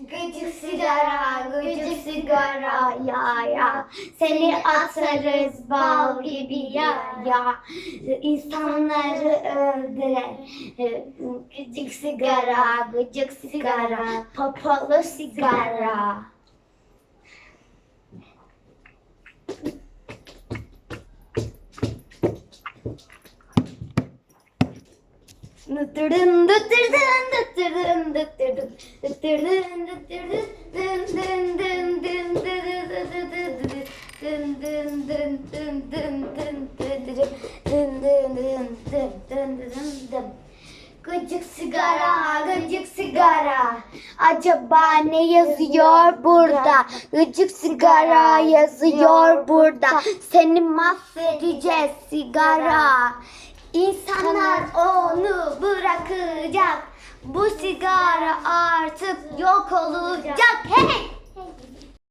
Gıcık sigara, gıcık sigara ya ya. Seni atarız bal gibi ya ya. İnsanları öldüren Gıcık sigara, gıcık sigara Papalı sigara. Dıtırın dıtırın Gıcık sigara, gıcık sigara. Acaba ne yazıyor burada? Gıcık sigara yazıyor burada. Seni mahvedeceğiz sigara. İnsanlar onu bırakacak. Bu sigara artık yok olacak. Hey!